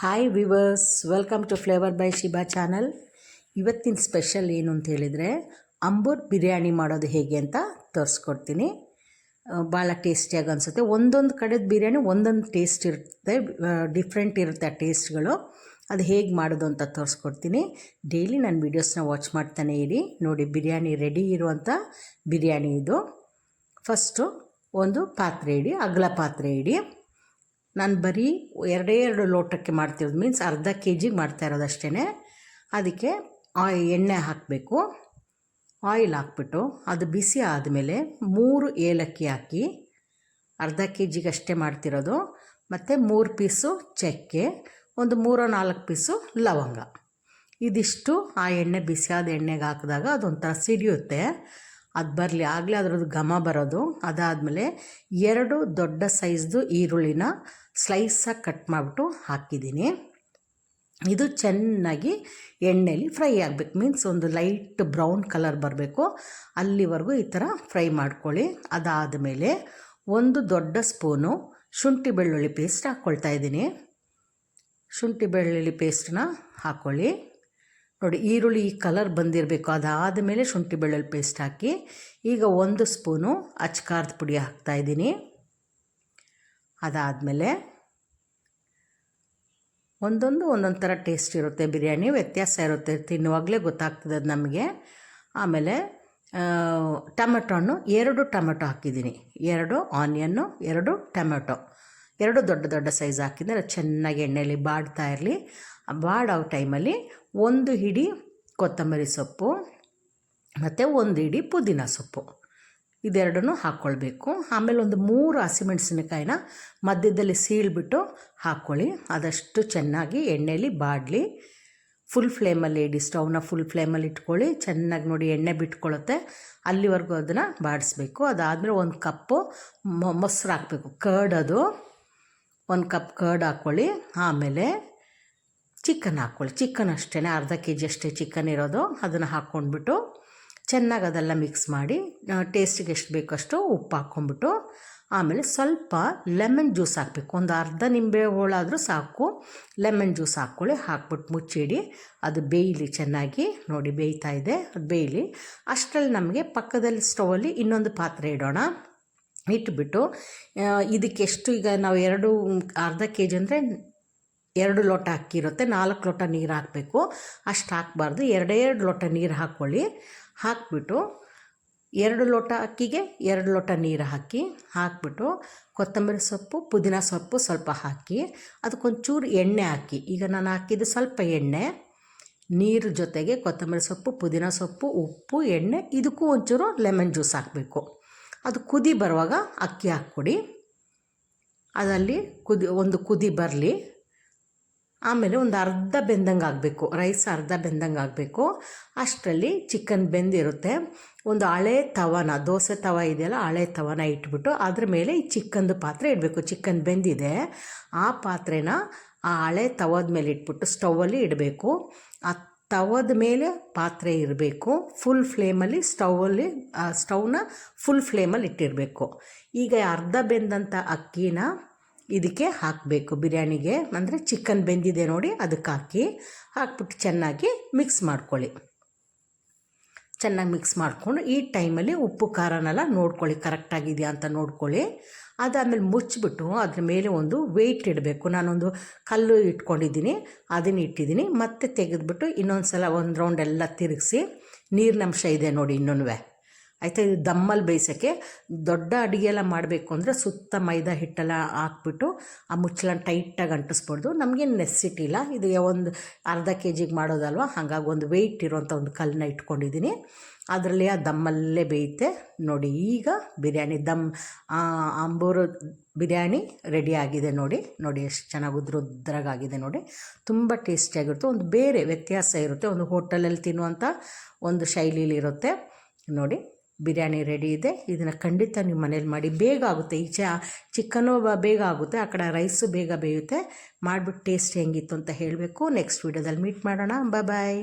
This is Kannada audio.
Hi viewers welcome to flavour by Shiba channel ಇವತ್ತಿನ ಸ್ಪೆಷಲ್ ಏನು ಅಂತ ಹೇಳಿದರೆ ಅಂಬೂರ್ ಬಿರಿಯಾನಿ ಮಾಡೋದು ಹೇಗೆ ಅಂತ ತೋರಿಸ್ಕೊಡ್ತೀನಿ. ಭಾಳ ಟೇಸ್ಟಿಯಾಗಿ ಅನಿಸುತ್ತೆ. ಒಂದೊಂದು ಕಡೆದ ಬಿರಿಯಾನಿ ಒಂದೊಂದು ಟೇಸ್ಟ್ ಇರುತ್ತೆ. ಡಿಫ್ರೆಂಟ್ ಇರುತ್ತೆ ಆ ಟೇಸ್ಟ್ಗಳು ಅದು ಹೇಗೆ ಮಾಡೋದು ಅಂತ ತೋರಿಸ್ಕೊಡ್ತೀನಿ. ಡೈಲಿ ನಾನು ವೀಡಿಯೋಸ್ನ ವಾಚ್ ಮಾಡ್ತಾನೆ ಇರಿ. ನೋಡಿ, ಬಿರಿಯಾನಿ ರೆಡಿ ಇರುವಂಥ ಬಿರಿಯಾನಿ ಇದು. ಫಸ್ಟು ಒಂದು ಪಾತ್ರೆ ಇಡಿ, ಅಗಲ ಪಾತ್ರೆ ಇಡಿ. ನಾನು ಬರೀ ಎರಡೇ ಎರಡು ಲೋಟಕ್ಕೆ ಮಾಡ್ತಿರೋದು ಮೀನ್ಸ್ ಅರ್ಧ ಕೆ ಜಿಗೆ ಮಾಡ್ತಾ ಇರೋದು ಅಷ್ಟೇ ಅದಕ್ಕೆ ಆಯ್ ಎಣ್ಣೆ ಹಾಕಬೇಕು. ಆಯಿಲ್ ಹಾಕ್ಬಿಟ್ಟು ಅದು ಬಿಸಿ ಆದಮೇಲೆ ಮೂರು ಏಲಕ್ಕಿ ಹಾಕಿ ಅರ್ಧ ಕೆ ಜಿಗೆ ಅಷ್ಟೇ ಮಾಡ್ತಿರೋದು. ಮತ್ತು ಮೂರು ಪೀಸು ಚಕ್ಕೆ, ಒಂದು ಮೂರೋ ನಾಲ್ಕು ಪೀಸು ಲವಂಗ. ಇದಿಷ್ಟು ಆ ಎಣ್ಣೆ ಬಿಸಿಯಾದ ಎಣ್ಣೆಗೆ ಹಾಕಿದಾಗ ಅದೊಂಥರ ಸಿಡಿಯುತ್ತೆ. ಅದು ಬರಲಿ, ಆಗಲೇ ಅದರದ್ದು ಘಮ ಬರೋದು. ಅದಾದಮೇಲೆ ಎರಡು ದೊಡ್ಡ ಸೈಜ್ದು ಈರುಳ್ಳಿನ ಸ್ಲೈಸಾಗಿ ಕಟ್ ಮಾಡಿಬಿಟ್ಟು ಹಾಕಿದ್ದೀನಿ. ಇದು ಚೆನ್ನಾಗಿ ಎಣ್ಣೆಯಲ್ಲಿ ಫ್ರೈ ಆಗಬೇಕು. ಮೀನ್ಸ್ ಒಂದು ಲೈಟ್ ಬ್ರೌನ್ ಕಲರ್ ಬರಬೇಕು. ಅಲ್ಲಿವರೆಗೂ ಈ ಥರ ಫ್ರೈ ಮಾಡ್ಕೊಳ್ಳಿ. ಅದಾದ ಮೇಲೆ ಒಂದು ದೊಡ್ಡ ಸ್ಪೂನು ಶುಂಠಿ ಬೆಳ್ಳುಳ್ಳಿ ಪೇಸ್ಟ್ ಹಾಕ್ಕೊಳ್ತಾ ಇದ್ದೀನಿ. ಶುಂಠಿ ಬೆಳ್ಳುಳ್ಳಿ ಪೇಸ್ಟನ್ನ ಹಾಕ್ಕೊಳ್ಳಿ. ನೋಡಿ, ಈರುಳ್ಳಿ ಈ ಕಲರ್ ಬಂದಿರಬೇಕು. ಅದಾದ ಮೇಲೆ ಶುಂಠಿ ಬೆಳ್ಳುಳ್ಳಿ ಪೇಸ್ಟ್ ಹಾಕಿ, ಈಗ ಒಂದು ಸ್ಪೂನು ಅಚ್ಕಾರದ ಪುಡಿ ಹಾಕ್ತಾಯಿದ್ದೀನಿ ಅದಾದಮೇಲೆ ಒಂದೊಂದು ಒಂದೊಂದು ಥರ ಟೇಸ್ಟ್ ಇರುತ್ತೆ. ಬಿರಿಯಾನಿ ವ್ಯತ್ಯಾಸ ಇರುತ್ತೆ. ತಿನ್ನುವಾಗಲೇ ಗೊತ್ತಾಗ್ತದೆ ಅದು ನಮಗೆ. ಆಮೇಲೆ ಟೊಮೆಟೊ ಹಣ್ಣು, ಎರಡು ಟೊಮೆಟೊ ಹಾಕಿದ್ದೀನಿ. ಎರಡು ಆನಿಯನ್ನು ಎರಡು ಟೊಮೆಟೊ. ಎರಡು ದೊಡ್ಡ ದೊಡ್ಡ ಸೈಜ್ ಹಾಕಿದರೆ ಚೆನ್ನಾಗಿ ಎಣ್ಣೆಯಲ್ಲಿ ಬಾಡ್ತಾ ಇರಲಿ. ಬಾಡೋ ಟೈಮಲ್ಲಿ ಒಂದು ಹಿಡಿ ಕೊತ್ತಂಬರಿ ಸೊಪ್ಪು ಮತ್ತು ಒಂದು ಹಿಡಿ ಪುದೀನ ಸೊಪ್ಪು. ಇದೆರಡನ್ನೂ ಹಾಕ್ಕೊಳ್ಬೇಕು. ಆಮೇಲೆ ಒಂದು ಮೂರು ಹಸಿಮೆಣಸಿನಕಾಯಿನ ಮಧ್ಯದಲ್ಲಿ ಸೀಳ್ಬಿಟ್ಟು ಹಾಕ್ಕೊಳ್ಳಿ. ಅದಷ್ಟು ಚೆನ್ನಾಗಿ ಎಣ್ಣೆಯಲ್ಲಿ ಬಾಡಲಿ. ಫುಲ್ ಫ್ಲೇಮಲ್ಲಿ ಇಡಿ, ಸ್ಟವ್ನ ಫುಲ್ ಫ್ಲೇಮಲ್ಲಿ ಇಟ್ಕೊಳ್ಳಿ. ಚೆನ್ನಾಗಿ ನೋಡಿ ಎಣ್ಣೆ ಬಿಟ್ಕೊಳ್ಳುತ್ತೆ. ಅಲ್ಲಿವರೆಗೂ ಅದನ್ನು ಬಾಡಿಸ್ಬೇಕು. ಅದಾದಮೇಲೆ ಒಂದು ಕಪ್ಪು ಮೊಸರು ಹಾಕಬೇಕು. ಕರ್ಡ್ ಅದು. ಒಂದು ಕಪ್ ಕರ್ಡ್ ಹಾಕ್ಕೊಳ್ಳಿ. ಆಮೇಲೆ ಚಿಕನ್ ಹಾಕ್ಕೊಳ್ಳಿ. ಚಿಕನ್ ಅಷ್ಟೇ ಅರ್ಧ ಕೆ ಜಿ ಅಷ್ಟೇ ಚಿಕನ್ ಇರೋದು. ಅದನ್ನು ಹಾಕ್ಕೊಂಡ್ಬಿಟ್ಟು ಚೆನ್ನಾಗಿ ಅದೆಲ್ಲ ಮಿಕ್ಸ್ ಮಾಡಿ ಟೇಸ್ಟಿಗೆ ಎಷ್ಟು ಬೇಕಷ್ಟು ಉಪ್ಪು ಹಾಕ್ಕೊಂಡ್ಬಿಟ್ಟು, ಆಮೇಲೆ ಸ್ವಲ್ಪ ಲೆಮನ್ ಜ್ಯೂಸ್ ಹಾಕಬೇಕು. ಒಂದು ಅರ್ಧ ನಿಂಬೆ ಹೋಳಾದರೂ ಸಾಕು. ಲೆಮನ್ ಜ್ಯೂಸ್ ಹಾಕ್ಕೊಳ್ಳಿ, ಹಾಕ್ಬಿಟ್ಟು ಮುಚ್ಚಿಡಿ. ಅದು ಬೇಯಲಿ, ಚೆನ್ನಾಗಿ ನೋಡಿ ಬೇಯ್ತಾ ಇದೆ, ಅದು ಬೇಯಲಿ. ಅಷ್ಟರಲ್ಲಿ ನಮಗೆ ಪಕ್ಕದಲ್ಲಿ ಸ್ಟವಲ್ಲಿ ಇನ್ನೊಂದು ಪಾತ್ರೆ ಇಡೋಣ. ಇಟ್ಬಿಟ್ಟು ಇದಕ್ಕೆಷ್ಟು ಈಗ ನಾವು ಎರಡು, ಅರ್ಧ ಕೆ ಜಿ ಅಂದರೆ ಎರಡು ಲೋಟ ಅಕ್ಕಿ ಇರುತ್ತೆ, ನಾಲ್ಕು ಲೋಟ ನೀರು ಹಾಕಬೇಕು. ಅಷ್ಟು ಹಾಕಬಾರ್ದು, ಎರಡೇ ಎರಡು ಲೋಟ ನೀರು ಹಾಕ್ಕೊಳ್ಳಿ ಹಾಕಿಬಿಟ್ಟು ಎರಡು ಲೋಟ ಅಕ್ಕಿಗೆ ಎರಡು ಲೋಟ ನೀರು ಹಾಕಿ, ಹಾಕಿಬಿಟ್ಟು ಕೊತ್ತಂಬರಿ ಸೊಪ್ಪು, ಪುದೀನ ಸೊಪ್ಪು ಸ್ವಲ್ಪ ಹಾಕಿ, ಅದಕ್ಕೊಂಚೂರು ಎಣ್ಣೆ ಹಾಕಿ. ಈಗ ನಾನು ಹಾಕಿದ್ದು ಸ್ವಲ್ಪ ಎಣ್ಣೆ, ನೀರು ಜೊತೆಗೆ ಕೊತ್ತಂಬರಿ ಸೊಪ್ಪು, ಪುದೀನ ಸೊಪ್ಪು, ಉಪ್ಪು, ಎಣ್ಣೆ, ಇದಕ್ಕೂ ಒಂಚೂರು ಲೆಮನ್ ಜ್ಯೂಸ್ ಹಾಕಬೇಕು. ಅದು ಕುದಿ ಬರುವಾಗ ಅಕ್ಕಿ ಹಾಕ್ಕೊಡಿ. ಅದರಲ್ಲಿ ಕುದಿ, ಒಂದು ಕುದಿ ಬರಲಿ. ಆಮೇಲೆ ಒಂದು ಅರ್ಧ ಬೆಂದಂಗೆ ಆಗಬೇಕು. ರೈಸ್ ಅರ್ಧ ಬೆಂದಂಗೆ ಆಗಬೇಕು. ಅಷ್ಟರಲ್ಲಿ ಚಿಕನ್ ಬೆಂದಿರುತ್ತೆ. ಒಂದು ಹಳೆ ತವನ, ದೋಸೆ ತವ ಇದೆಯಲ್ಲ, ಹಳೆ ತವನ ಇಟ್ಬಿಟ್ಟು ಅದ್ರ ಮೇಲೆ ಈ ಚಿಕ್ಕಂದು ಪಾತ್ರೆ ಇಡಬೇಕು. ಚಿಕನ್ ಬೆಂದಿದೆ. ಆ ಪಾತ್ರೆನ ಆ ಹಳೆ ತವದ ಮೇಲೆ ಇಟ್ಬಿಟ್ಟು ಸ್ಟೌವಲ್ಲಿ ಇಡಬೇಕು. ಆ ತವದ ಮೇಲೆ ಪಾತ್ರೆ ಇರಬೇಕು. ಫುಲ್ ಫ್ಲೇಮಲ್ಲಿ ಸ್ಟೌವಲ್ಲಿ ಸ್ಟೌವ್ನ ಫುಲ್ ಫ್ಲೇಮಲ್ಲಿ ಇಟ್ಟಿರಬೇಕು. ಈಗ ಅರ್ಧ ಬೆಂದಂಥ ಅಕ್ಕಿನ ಇದಕ್ಕೆ ಹಾಕಬೇಕು ಬಿರಿಯಾನಿಗೆ. ಅಂದರೆ ಚಿಕನ್ ಬೆಂದಿದೆ ನೋಡಿ, ಅದಕ್ಕೆ ಹಾಕಿ ಹಾಕ್ಬಿಟ್ಟು ಚೆನ್ನಾಗಿ ಮಿಕ್ಸ್ ಮಾಡ್ಕೊಳ್ಳಿ. ಚೆನ್ನಾಗಿ ಮಿಕ್ಸ್ ಮಾಡಿಕೊಂಡು ಈ ಟೈಮಲ್ಲಿ ಉಪ್ಪು, ಖಾರನೆಲ್ಲ ನೋಡ್ಕೊಳ್ಳಿ. ಕರೆಕ್ಟಾಗಿದೆಯಾ ಅಂತ ನೋಡ್ಕೊಳ್ಳಿ. ಅದಾದಮೇಲೆ ಮುಚ್ಚಿಬಿಟ್ಟು ಅದ್ರ ಮೇಲೆ ಒಂದು ವೆಯ್ಟ್ ಇಡಬೇಕು. ನಾನೊಂದು ಕಲ್ಲು ಇಟ್ಕೊಂಡಿದ್ದೀನಿ, ಅದನ್ನು ಇಟ್ಟಿದ್ದೀನಿ. ಮತ್ತೆ ತೆಗೆದುಬಿಟ್ಟು ಇನ್ನೊಂದು ಸಲ ಒಂದು ರೌಂಡ್ ಎಲ್ಲ ತಿರುಗಿಸಿ ನೀರಿನಂಶ ಇದೆ ನೋಡಿ ಇನ್ನೊಂದು ಆಯಿತಾ ಇದು ದಮ್ಮಲ್ಲಿ ಬೇಯಿಸೋಕ್ಕೆ ದೊಡ್ಡ ಅಡುಗೆ ಎಲ್ಲ ಮಾಡಬೇಕು ಅಂದರೆ ಸುತ್ತ ಮೈದಾ ಹಿಟ್ಟೆಲ್ಲ ಹಾಕ್ಬಿಟ್ಟು ಆ ಮುಚ್ಚಳನ ಟೈಟಾಗಿ ಅಂಟಿಸ್ಬಾರ್ದು. ನಮಗೇನು ನೆಸ್ಸಿಟಿ ಇಲ್ಲ. ಇದು ಒಂದು ಅರ್ಧ ಕೆ ಜಿಗೆ ಮಾಡೋದಲ್ವ? ಹಾಗಾಗಿ ಒಂದು ವೆಯ್ಟ್ ಇರೋಂಥ ಒಂದು ಕಲ್ಲನ್ನ ಇಟ್ಕೊಂಡಿದ್ದೀನಿ. ಅದರಲ್ಲಿ ಆ ದಮ್ಮಲ್ಲೇ ಬೇಯುತ್ತೆ ನೋಡಿ, ಈಗ ಬಿರಿಯಾನಿ ದಮ್ ಅಂಬೂರು ಬಿರಿಯಾನಿ ರೆಡಿ ಆಗಿದೆ ನೋಡಿ. ನೋಡಿ, ಎಷ್ಟು ಚೆನ್ನಾಗಿ ಉದ್ರುದ್ರಾಗಿದೆ ನೋಡಿ. ತುಂಬ ಟೇಸ್ಟಿಯಾಗಿರುತ್ತೆ ಒಂದು ಬೇರೆ ವ್ಯತ್ಯಾಸ ಇರುತ್ತೆ. ಒಂದು ಹೋಟೆಲಲ್ಲಿ ತಿನ್ನುವಂಥ ಒಂದು ಶೈಲಿಲಿರುತ್ತೆ. ನೋಡಿ. ಬಿರಿಯಾನಿ ರೆಡಿ ಇದೆ. ಇದನ್ನು ಖಂಡಿತ ನೀವು ಮನೇಲಿ ಮಾಡಿ. ಬೇಗ ಆಗುತ್ತೆ. ಈಚೆ ಚಿಕನು ಬೇಗ ಆಗುತ್ತೆ. ಆ ಕಡೆ ರೈಸು ಬೇಗ ಬೇಯುತ್ತೆ. ಮಾಡಿಬಿಟ್ಟು ಟೇಸ್ಟ್ ಹೆಂಗಿತ್ತು ಅಂತ ಹೇಳಬೇಕು. ನೆಕ್ಸ್ಟ್ ವೀಡಿಯೋದಲ್ಲಿ ಮೀಟ್ ಮಾಡೋಣ. ಬಾಯ್